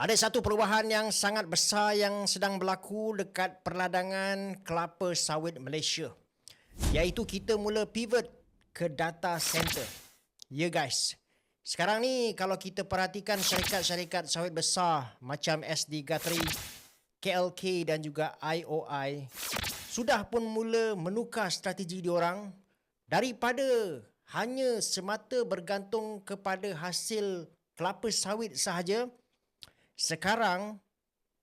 Ada satu perubahan yang sangat besar yang sedang berlaku dekat perladangan kelapa sawit Malaysia. Iaitu kita mula pivot ke data center. Ya guys. Sekarang ni kalau kita perhatikan syarikat-syarikat sawit besar macam SD Guthrie, KLK dan juga IOI sudah pun mula menukar strategi diorang daripada hanya semata bergantung kepada hasil kelapa sawit sahaja sekarang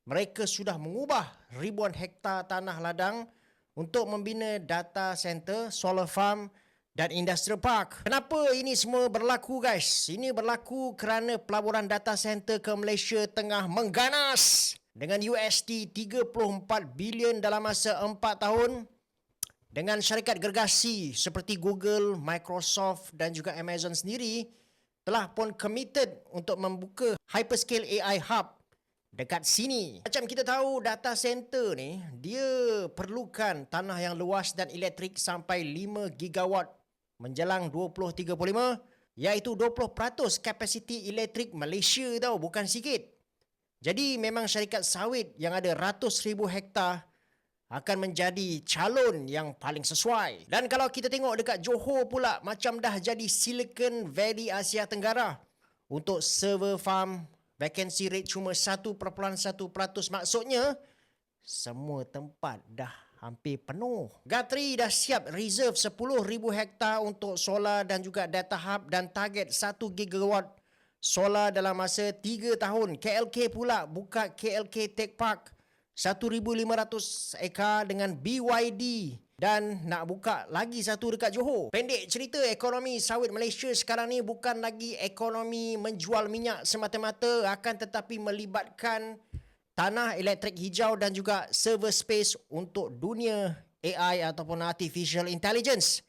mereka sudah mengubah ribuan hektar tanah ladang untuk membina data center, solar farm dan industrial park. Kenapa ini semua berlaku guys? Ini berlaku kerana pelaburan data center ke Malaysia tengah mengganas dengan USD 34 bilion dalam masa 4 tahun dengan syarikat gergasi seperti Google, Microsoft dan juga Amazon sendiri telah pun committed untuk membuka hyperscale AI hub dekat sini. Macam kita tahu data center ni dia perlukan tanah yang luas dan elektrik sampai 5 gigawatt menjelang 2035 iaitu 20% kapasiti elektrik Malaysia tau bukan sikit. Jadi memang syarikat sawit yang ada ratus ribu hektar akan menjadi calon yang paling sesuai. Dan kalau kita tengok dekat Johor pula macam dah jadi Silicon Valley Asia Tenggara untuk server farm vacancy rate cuma 1.1% maksudnya semua tempat dah hampir penuh. Guthrie dah siap reserve 10,000 hektar untuk solar dan juga data hub dan target 1 gigawatt solar dalam masa 3 tahun. KLK pula buka KLK Tech Park 1,500 ekar dengan BYD dan nak buka lagi satu dekat Johor. Pendek cerita ekonomi sawit Malaysia sekarang ni bukan lagi ekonomi menjual minyak semata-mata akan tetapi melibatkan tanah elektrik hijau dan juga server space untuk dunia AI ataupun artificial intelligence.